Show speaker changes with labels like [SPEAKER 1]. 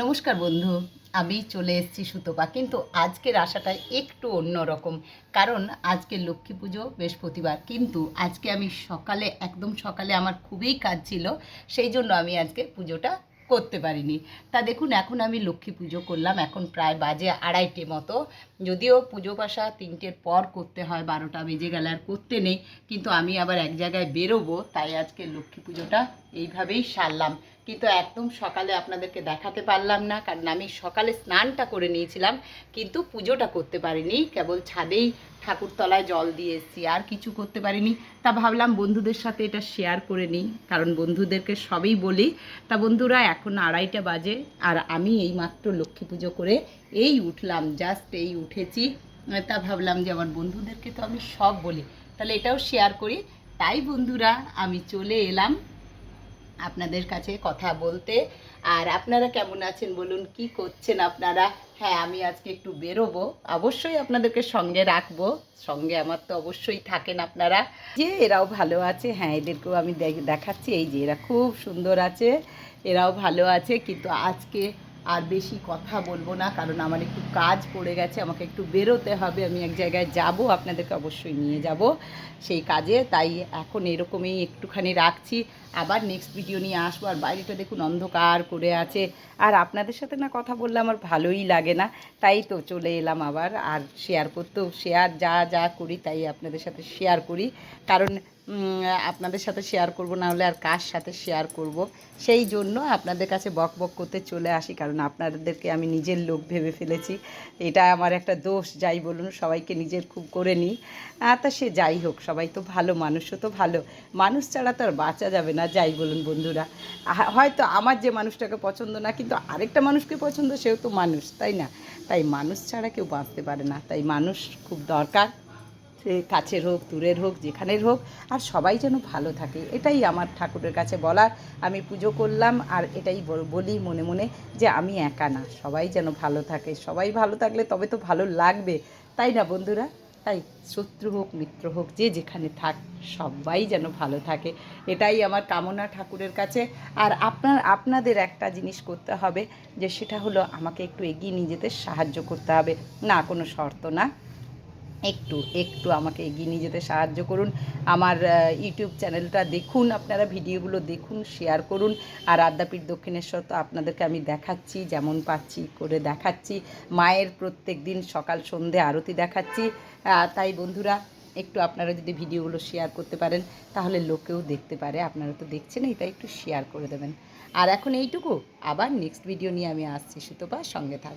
[SPEAKER 1] নমস্কার বন্ধু, আমি চলে এসেছি সুতপা, কিন্তু আজকের আশাটা একটু অন্যরকম কারণ আজকে লক্ষ্মী পুজো, বৃহস্পতিবার, কিন্তু আজকে আমি সকালে, একদম সকালে আমার খুবই কাজ ছিল, সেই জন্য আমি আজকে পুজোটা করতে পারিনি। তা দেখুন, এখন আমি লক্ষ্মী পুজো করলাম, এখন প্রায় বাজে আড়াইটে মতো। যদিও পুজো পাশা তিনটের পর করতে হয়, বারোটা বেজে গেলে আর করতে নেই, কিন্তু আমি আবার এক জায়গায় বেরোবো, তাই আজকে লক্ষ্মী পুজোটা এইভাবেই সারলাম। কিন্তু একদম সকালে আপনাদেরকে দেখাতে পারলাম না, কারণ আমি সকালে স্নানটা করে নিয়েছিলাম, কিন্তু পুজোটা করতে পারিনি। কেবল ছাদেই ঠাকুরতলায় জল দিয়ে এসেছি, আর কিছু করতে পারিনি। তা ভাবলাম বন্ধুদের সাথে এটা শেয়ার করে নিই, কারণ বন্ধুদেরকে সবই বলি। তা বন্ধুরা, এখন আড়াইটা বাজে, আর আমি এই মাত্র লক্ষ্মী পুজো করে এই উঠলাম জাস্ট এই উঠেছি। তা ভাবলাম যে আমার বন্ধুদেরকে তো আমি সব বলি। তাহলে এটাও শেয়ার করি। তাই বন্ধুরা, আমি চলে এলাম। আপনাদের কাছে কথা বলতে। আর আপনারা কেমন আছেন বলুন, কি করছেন আপনারা? হ্যাঁ আমি আজকে একটু বেরোবো। অবশ্যই আপনাদেরকে সঙ্গে রাখব। সঙ্গে আমার তো অবশ্যই থাকেন আপনারা। যে এরাও ভালো আছে হ্যাঁ এদেরকেও আমি দেখ- দেখাচ্ছি। এই যে এরা খুব সুন্দর আছে, এরাও ভালো আছে। কিন্তু আজকে আর বেশি কথা বলব না, কারণ আমার একটু কাজ পড়ে গেছে, আমাকে একটু বেরোতে হবে, আমি এক জায়গায় যাব, আপনাদেরকে অবশ্যই নিয়ে যাব সেই কাজে, তাই এখন এরকমই একটুখানি রাখছি। আবার নেক্সট ভিডিও নিয়ে আসব, আর বাইরেটা দেখুন অন্ধকার করে আছে, আর আপনাদের সাথে না কথা বললে আমার ভালোই লাগে না, তাই তো চলে এলাম আবার, আর শেয়ার করতেও শেয়ার যা যা করি তাই আপনাদের সাথে শেয়ার করি, কারণ আপনাদের সাথে শেয়ার করব, না হলে আর কার সাথে শেয়ার করব, সেই জন্য আপনাদের কাছে বক বক করতে চলে আসি, কারণ আপনাদেরকে আমি নিজের লোক ভেবে ফেলেছি। এটা আমার একটা দোষ, যাই বলুন, সবাইকে নিজের খুব করে নিই। তা সে যাই হোক, সবাই তো ভালো, মানুষও তো ভালো। মানুষ ছাড়া তো আর বাঁচা যাবে না, যাই বলুন বন্ধুরা। হয়তো আমার যে মানুষটাকে পছন্দ না, কিন্তু আরেকটা মানুষকে পছন্দ, সেও তো মানুষ, তাই না? তাই মানুষ ছাড়া কেউ বাঁচতে পারে না, তাই মানুষ খুব দরকার। সে কাছের হোক, দূরের হোক, যেখানের হোক, আর সবাই যেন ভালো থাকে। এটাই আমার ঠাকুরের কাছে বলার। আমি পুজো করলাম, আর এটাই বল- মনে মনে যে আমি একা না। সবাই যেন ভালো থাকে। সবাই ভালো থাকলে তবে তো ভালো লাগবে। তাই না বন্ধুরা? তাই শত্রু হোক, মিত্র হোক, যে যেখানে থাক, সবাই যেন ভালো থাকে। এটাই আমার কামনা ঠাকুরের কাছে। আর আপনার, আপনাদের একটা জিনিস করতে হবে, যে সেটা হলো আমাকে একটু এগিয়ে নিয়ে যেতে সাহায্য করতে হবে। না কোনো শর্ত না। একটু একটু আমাকে এগিয়ে নিয়ে যেতে সাহায্য করুন। আমার ইউটিউব চ্যানেলটা দেখুন, আপনারা ভিডিওগুলো দেখুন, শেয়ার করুন। আর আদ্যাপীঠ দক্ষিণেশ্বর তো আপনাদেরকে আমি দেখাচ্ছি, যেমন পাচ্ছি, করে দেখাচ্ছি। মায়ের প্রত্যেক দিন সকাল সন্ধে আরতি দেখাচ্ছি। তাই বন্ধুরা, একটু আপনারা যদি ভিডিওগুলো শেয়ার করতে পারেন, তাহলে লোকেও দেখতে পারে, আপনারা তো দেখছেনই তাই একটু শেয়ার করে দেবেন। আর এখন এইটুকু, আবার নেক্সট ভিডিও নিয়ে আমি আসছি, সুতপা সঙ্গে থাকবেন